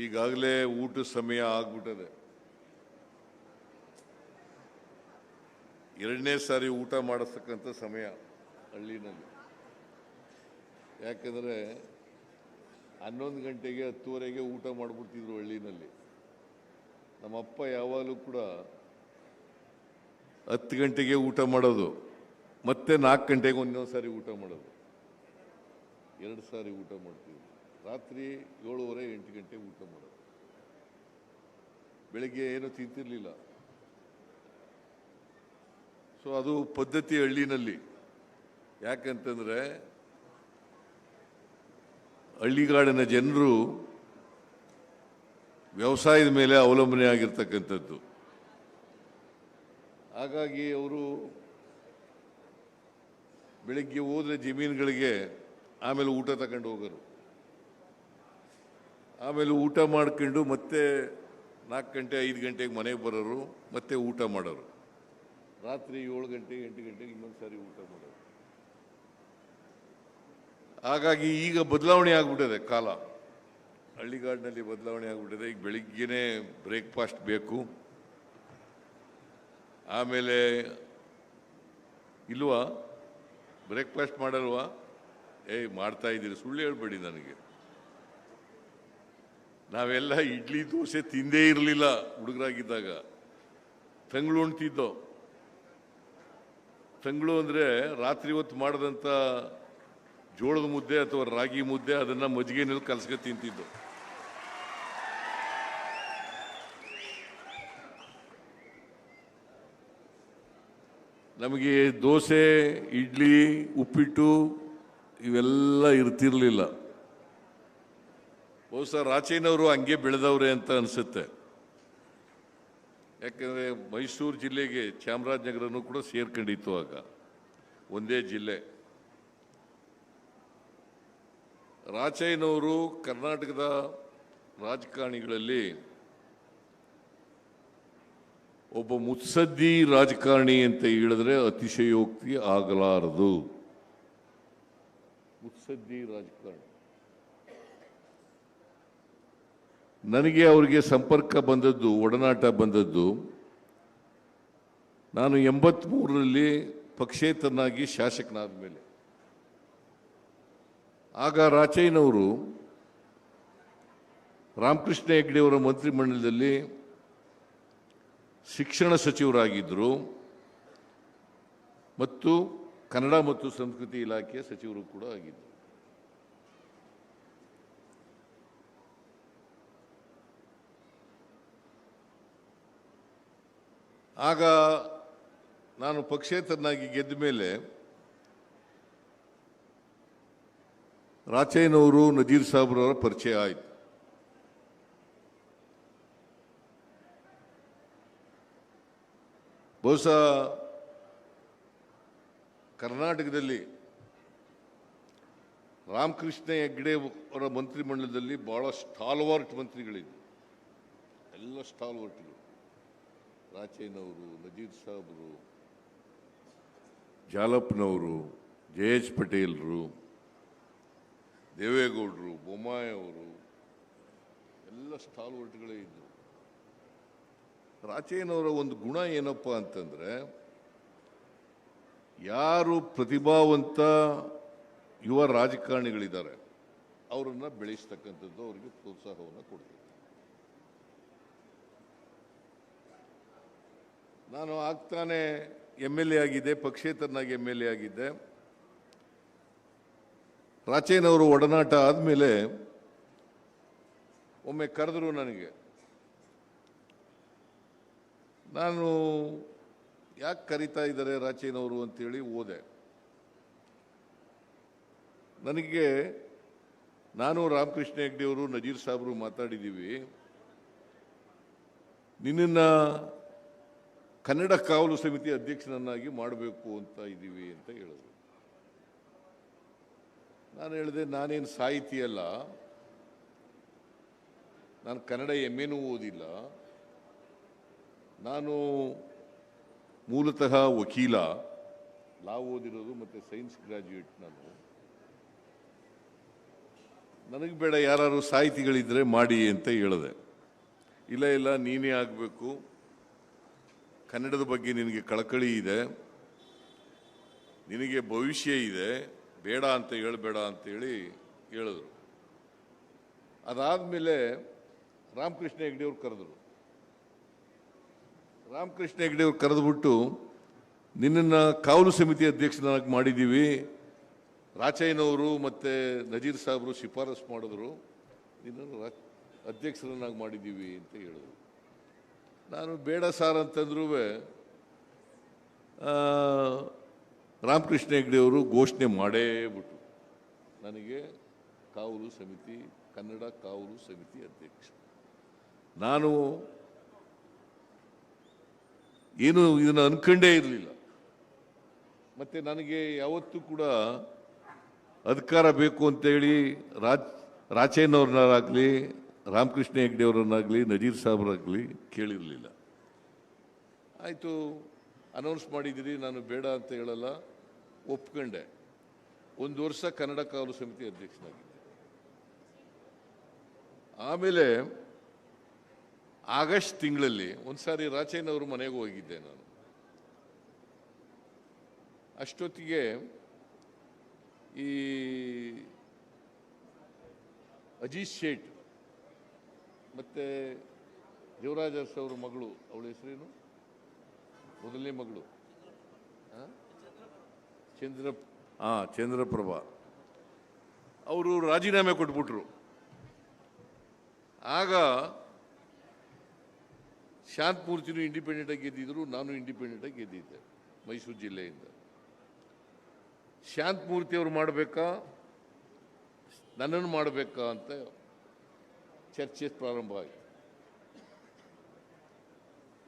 ಈಗಾಗಲೇ ಊಟ ಸಮಯ ಆಗ್ಬಿಟ್ಟದೆ. ಎರಡನೇ ಸಾರಿ ಊಟ ಮಾಡಿಸ್ತಕ್ಕಂಥ ಸಮಯ ಹಳ್ಳಿನಲ್ಲಿ. ಯಾಕಂದರೆ ಹನ್ನೊಂದು ಗಂಟೆಗೆ ಹತ್ತುವರೆಗೆ ಊಟ ಮಾಡಿಬಿಡ್ತಿದ್ರು ಹಳ್ಳಿನಲ್ಲಿ. ನಮ್ಮಪ್ಪ ಯಾವಾಗಲೂ ಕೂಡ ಹತ್ತು ಗಂಟೆಗೆ ಊಟ ಮಾಡೋದು, ಮತ್ತೆ ನಾಲ್ಕು ಗಂಟೆಗೆ ಒಂದೊಂದು ಸಾರಿ ಊಟ ಮಾಡೋದು. ಎರಡು ಸಾರಿ ಊಟ ಮಾಡ್ತೀವಿ ರಾತ್ರಿ ಏಳುವರೆ ಎಂಟು ಗಂಟೆಗೆ ಊಟ ಮಾಡೋದು. ಬೆಳಗ್ಗೆ ಏನು ತಿಂತಿರಲಿಲ್ಲ. ಸೊ ಅದು ಪದ್ಧತಿ ಹಳ್ಳಿನಲ್ಲಿ. ಯಾಕಂತಂದ್ರೆ, ಹಳ್ಳಿಗಾಡಿನ ಜನರು ವ್ಯವಸಾಯದ ಮೇಲೆ ಅವಲಂಬನೆ ಆಗಿರ್ತಕ್ಕಂಥದ್ದು. ಹಾಗಾಗಿ ಅವರು ಬೆಳಗ್ಗೆ ಹೋದ್ರೆ ಜಮೀನುಗಳಿಗೆ ಆಮೇಲೆ ಊಟ ತಗೊಂಡು ಹೋಗೋರು. ಆಮೇಲೆ ಊಟ ಮಾಡ್ಕೊಂಡು ಮತ್ತೆ ನಾಲ್ಕು ಗಂಟೆ, ಐದು ಗಂಟೆಗೆ ಮನೆಗೆ ಬರೋರು, ಮತ್ತೆ ಊಟ ಮಾಡೋರು. ರಾತ್ರಿ ಏಳು ಗಂಟೆ, ಎಂಟು ಗಂಟೆಗೆ ಇನ್ನೊಂದು ಸಾರಿ ಊಟ ಮಾಡೋರು. ಹಾಗಾಗಿ ಈಗ ಬದಲಾವಣೆ ಆಗ್ಬಿಟ್ಟಿದೆ ಕಾಲ. ಹಳ್ಳಿಗಾಡಿನಲ್ಲಿ ಬದಲಾವಣೆ ಆಗಿಬಿಟ್ಟಿದೆ. ಈಗ ಬೆಳಿಗ್ಗೆ ಬ್ರೇಕ್ಫಾಸ್ಟ್ ಬೇಕು. ಆಮೇಲೆ ಇಲ್ವಾ? ಬ್ರೇಕ್ಫಾಸ್ಟ್ ಮಾಡಲ್ವಾ? ಏಯ್, ಮಾಡ್ತಾ ಇದ್ದೀರಿ. ಸುಳ್ಳು ಹೇಳ್ಬೇಡಿ ನನಗೆ. ನಾವೆಲ್ಲ ಇಡ್ಲಿ, ದೋಸೆ ತಿಂದೇ ಇರಲಿಲ್ಲ ಹುಡುಗರಾಗಿದ್ದಾಗ. ತಂಗಳು ಉಣ್ತಿದ್ದೋ. ತಂಗಳು ಅಂದರೆ ರಾತ್ರಿ ಹೊತ್ತು ಮಾಡಿದಂಥ ಜೋಳದ ಮುದ್ದೆ ಅಥವಾ ರಾಗಿ ಮುದ್ದೆ ಅದನ್ನು ಮಜ್ಜಿಗೆನಲ್ಲಿ ಕಲಸ್ಕೊ ತಿಂತಿದ್ದು. ನಮಗೆ ದೋಸೆ, ಇಡ್ಲಿ, ಉಪ್ಪಿಟ್ಟು ಇವೆಲ್ಲ ಇರ್ತಿರ್ಲಿಲ್ಲ. ಬಹುಶಃ ರಾಚೇನವರು ಹಂಗೆ ಬೆಳೆದವ್ರೆ ಅಂತ ಅನಿಸುತ್ತೆ. ಯಾಕಂದರೆ ಮೈಸೂರು ಜಿಲ್ಲೆಗೆ ಚಾಮರಾಜನಗರನೂ ಕೂಡ ಸೇರ್ಕೊಂಡಿತ್ತು ಆಗ. ಒಂದೇ ಜಿಲ್ಲೆ. ರಾಚಯ್ಯನವರು ಕರ್ನಾಟಕದ ರಾಜಕಾರಣಿಗಳಲ್ಲಿ ಒಬ್ಬ ಮುತ್ಸದ್ದಿ ರಾಜಕಾರಣಿ ಅಂತ ಹೇಳಿದ್ರೆ ಅತಿಶಯೋಕ್ತಿ ಆಗಲಾರದು. ಮುತ್ಸದ್ದಿ ರಾಜಕಾರಣಿ. ನನಗೆ ಅವರಿಗೆ ಸಂಪರ್ಕ ಬಂದದ್ದು, ಒಡನಾಟ ಬಂದದ್ದು, ನಾನು ಎಂಬತ್ಮೂರರಲ್ಲಿ ಪಕ್ಷೇತರನಾಗಿ ಶಾಸಕನಾದ ಮೇಲೆ ಆಗ ರಾಚಯ್ಯನವರು ರಾಮಕೃಷ್ಣ ಹೆಗ್ಡೆಯವರ ಮಂತ್ರಿಮಂಡಲದಲ್ಲಿ ಶಿಕ್ಷಣ ಸಚಿವರಾಗಿದ್ದರು ಮತ್ತು ಕನ್ನಡ ಮತ್ತು ಸಂಸ್ಕೃತಿ ಇಲಾಖೆಯ ಸಚಿವರು ಕೂಡ ಆಗಿದ್ದರು. ಆಗ ನಾನು ಪಕ್ಷೇತರನಾಗಿ ಗೆದ್ದ ಮೇಲೆ ರಾಚಯ್ಯನವರು ನಜೀರ್ ಸಾಬ್ರವರ ಪರಿಚಯ ಆಯಿತು. ಬಹುಶಃ ಕರ್ನಾಟಕದಲ್ಲಿ ರಾಮಕೃಷ್ಣ ಹೆಗ್ಡೆ ಅವರ ಮಂತ್ರಿಮಂಡಲದಲ್ಲಿ ಭಾಳ ಸ್ಟಾಲ್ವಾರ್ಟ್ ಮಂತ್ರಿಗಳಿದ್ದರು. ಎಲ್ಲ ಸ್ಟಾಲ್ವಾರ್ಟ್ಗಳು ರಾಚಯ್ಯನವರು ನಜೀರ್ ಸಾಬ್ರು ಜಾಲಪ್ಪನವರು ಜೆ ಎಚ್ ಪಟೇಲ್ರು, ದೇವೇಗೌಡರು ಬೊಮ್ಮಾಯಿ ಅವರು ಎಲ್ಲ ಸ್ಟಾಲ್ವರ್ಟ್ಗಳೇ ಇದ್ದರು ರಾಚೇನವರ ಒಂದು ಗುಣ ಏನಪ್ಪ ಅಂತಂದ್ರೆ, ಯಾರು ಪ್ರತಿಭಾವಂತ ಯುವ ರಾಜಕಾರಣಿಗಳಿದ್ದಾರೆ, ಅವರನ್ನು ಬೆಳೆಸ್ತಕ್ಕಂಥದ್ದು ಅವರಿಗೆ ಪ್ರೋತ್ಸಾಹವನ್ನು ಕೊಡ್ತಾರೆ ನಾನು ಆಗ್ತಾನೆ ಎಂ ಎಲ್ ಎ ಆಗಿದ್ದೆ, ಪಕ್ಷೇತರನಾಗಿ ಎಂ ಎಲ್ ಎ ಆಗಿದ್ದೆ. ರಾಚೇನವರು ಒಡನಾಟ ಆದಮೇಲೆ ಒಮ್ಮೆ ಕರೆದ್ರು ನನಗೆ. ನಾನು ಯಾಕೆ ಕರಿತಾ ಇದ್ದಾರೆ ರಾಚೇನವರು ಅಂತೇಳಿ ಓದೆ. ನನಗೆ ನಾನು ರಾಮಕೃಷ್ಣ ಹೆಗ್ಡೆಯವರು ನಜೀರ್ ಸಾಬ್ರು ಮಾತಾಡಿದ್ದೀವಿ. ನಿನ್ನನ್ನು ಕನ್ನಡ ಕಾವಲು ಸಮಿತಿ ಅಧ್ಯಕ್ಷನನ್ನಾಗಿ ಮಾಡಬೇಕು ಅಂತ ಇದ್ದೀವಿ ಅಂತ ಹೇಳಿದ್ರು. ನಾನು ಹೇಳಿದೆ, ನಾನೇನು ಸಾಹಿತಿ ಅಲ್ಲ, ನಾನು ಕನ್ನಡ ಎಂ ಓದಿಲ್ಲ, ನಾನು ಮೂಲತಃ ವಕೀಲ ಲಾ ಓದಿರೋದು ಮತ್ತು ಸೈನ್ಸ್ ಗ್ರಾಜ್ಯುಯೇಟ್ ನಾನು. ನನಗೆ ಬೇಡ ಯಾರು ಸಾಹಿತಿಗಳಿದ್ದರೆ ಮಾಡಿ ಅಂತ ಹೇಳಿದೆ. ಇಲ್ಲ ಇಲ್ಲ, ನೀನೇ ಆಗಬೇಕು. ಕನ್ನಡದ ಬಗ್ಗೆ ನಿನಗೆ ಕಳಕಳಿ ಇದೆ, ನಿನಗೆ ಭವಿಷ್ಯ ಇದೆ, ಬೇಡ ಅಂತ ಹೇಳಬೇಡ ಅಂತೇಳಿ ಹೇಳಿದ್ರು. ಅದಾದಮೇಲೆ ರಾಮಕೃಷ್ಣ ಹೆಗ್ಡೆಯವ್ರು ಕರೆದ್ರು. ರಾಮಕೃಷ್ಣ ಹೆಗ್ಡೆಯವ್ರು ಕರೆದುಬಿಟ್ಟು, ನಿನ್ನನ್ನು ಕಾವಲು ಸಮಿತಿ ಅಧ್ಯಕ್ಷನಾಗಿ ಮಾಡಿದ್ದೀವಿ, ರಾಚಯ್ಯನವರು ಮತ್ತು ನಜೀರ್ ಸಾಹೇಬರು ಶಿಫಾರಸು ಮಾಡಿದ್ರು, ನಿನ್ನನ್ನು ಅಧ್ಯಕ್ಷರನ್ನಾಗಿ ಮಾಡಿದ್ದೀವಿ ಅಂತ ಹೇಳಿದ್ರು. ನಾನು ಬೇಡ ಸಾರ್ ಅಂತಂದ್ರೂ ರಾಮಕೃಷ್ಣ ಹೆಗ್ಡೆಯವರು ಘೋಷಣೆ ಮಾಡೇ ಬಿಟ್ಟು ನನಗೆ ಕಾವಲು ಸಮಿತಿ, ಕನ್ನಡ ಕಾವಲು ಸಮಿತಿ ಅಧ್ಯಕ್ಷ. ನಾನು ಏನು ಇದನ್ನು ಅನ್ಕಂಡೇ ಇರಲಿಲ್ಲ. ಮತ್ತು ನನಗೆ ಯಾವತ್ತೂ ಕೂಡ ಅಧಿಕಾರ ಬೇಕು ಅಂತೇಳಿ ರಾಜ್ ರಾಚಯ್ಯನವ್ರನ್ನಾಗಲಿ ರಾಮಕೃಷ್ಣ ಹೆಗ್ಡೆಯವರನ್ನಾಗಲಿ, ನಜೀರ್ ಸಾಹೇಬರಾಗಲಿ ಕೇಳಿರಲಿಲ್ಲ. ಆಯಿತು ಅನೌನ್ಸ್ ಮಾಡಿದ್ದೀರಿ, ನಾನು ಬೇಡ ಅಂತ ಹೇಳಲ್ಲ, ಒಪ್ಕೊಂಡೆ. ಒಂದು ವರ್ಷ ಕನ್ನಡ ಕಾವಲು ಸಮಿತಿ ಅಧ್ಯಕ್ಷನಾಗಿದ್ದೆ. ಆಮೇಲೆ, ಆಗಸ್ಟ್ ತಿಂಗಳಲ್ಲಿ, ಒಂದ್ಸಾರಿ ಅವರು ಮನೆಗೆ ಹೋಗಿದ್ದೆ ನಾನು. ಅಷ್ಟೊತ್ತಿಗೆ, ಈ ಅಜೀತ್ ಶೇಟ್ ಮತ್ತೆ ದೇವರಾಜ ಅವರ ಅವ್ರ ಮಗಳು ಅವಳ ಹೆಸರೇನು? ಮೊದಲನೇ ಮಗಳು? ಚಂದ್ರ ಹಾಂ ಚಂದ್ರಪ್ರಭಾ. ಅವರು ರಾಜೀನಾಮೆ ಕೊಟ್ಬಿಟ್ರು. ಆಗ ಶಾಂತಮೂರ್ತಿನೂ ಇಂಡಿಪೆಂಡೆಂಟ್ ಆಗಿ ಗೆದ್ದಿದ್ರು ನಾನು ಇಂಡಿಪೆಂಡೆಂಟ್ ಆಗಿ ಗೆದ್ದಿದ್ದೆ ಮೈಸೂರು ಜಿಲ್ಲೆಯಿಂದ. ಶಾಂತಮೂರ್ತಿ ಅವರು ಮಾಡಬೇಕಾ? ನನ್ನನ್ನು ಮಾಡಬೇಕಾ ಅಂತ ಚರ್ಚೆ ಪ್ರಾರಂಭ ಆಯಿತು.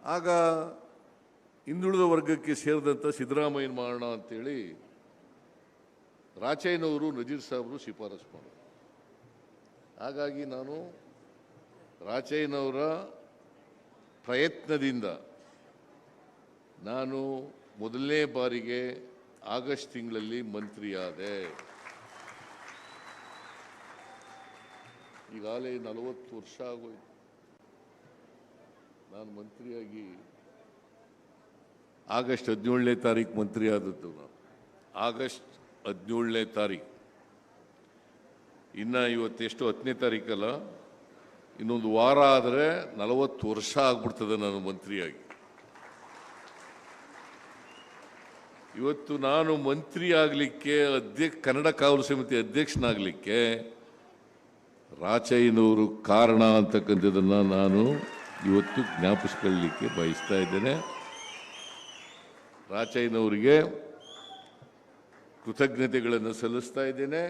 ಆಗ ಹಿಂದುಳಿದ ವರ್ಗಕ್ಕೆ ಸೇರಿದಂಥ ಸಿದ್ದರಾಮಯ್ಯನ ಮಾಡೋಣ ಅಂತೇಳಿ ರಾಚಯ್ಯನವರು ನಜೀರ್ ಸಾಹೇಬರು ಶಿಫಾರಸು ಮಾಡಿದ್ರು. ಹಾಗಾಗಿ ನಾನು ರಾಚಯ್ಯನವರ ಪ್ರಯತ್ನದಿಂದ ನಾನು ಮೊದಲನೇ ಬಾರಿಗೆ ಆಗಸ್ಟ್ ತಿಂಗಳಲ್ಲಿ ಮಂತ್ರಿಯಾದೆ. ಈಗಾಗಲೇ ನಲವತ್ತು ವರ್ಷ ಆಗೋಯ್ತು. ನಾನು ಮಂತ್ರಿಯಾಗಿ ಆಗಸ್ಟ್ ಹದಿನೇಳನೇ ತಾರೀಕು ಮಂತ್ರಿ ಆದದ್ದು ನಾನು. ಆಗಸ್ಟ್ ಹದಿನೇಳನೇ ತಾರೀಕು ಇನ್ನು ಇವತ್ತೆಷ್ಟು ಹತ್ತನೇ ತಾರೀಕಲ್ಲ, ಇನ್ನೊಂದು ವಾರ ಆದರೆ ನಲವತ್ತು ವರ್ಷ ಆಗ್ಬಿಡ್ತದೆ ನಾನು ಮಂತ್ರಿಯಾಗಿ. ಇವತ್ತು ನಾನು ಮಂತ್ರಿ ಆಗಲಿಕ್ಕೆ ಅಧ್ಯಕ್ಷ, ಕನ್ನಡ ಕಾವಲು ಸಮಿತಿ ಅಧ್ಯಕ್ಷನಾಗಲಿಕ್ಕೆ ರಾಚಯ್ಯನವರು ಕಾರಣ ಅಂತಕ್ಕಂಥದ್ದನ್ನು ನಾನು ಇವತ್ತು ಜ್ಞಾಪಿಸ್ಕೊಳ್ಳಲಿಕ್ಕೆ ಬಯಸ್ತಾ ಇದ್ದೇನೆ. ರಾಚಯ್ಯನವರಿಗೆ ಕೃತಜ್ಞತೆಗಳನ್ನು ಸಲ್ಲಿಸ್ತಾ ಇದ್ದೇನೆ.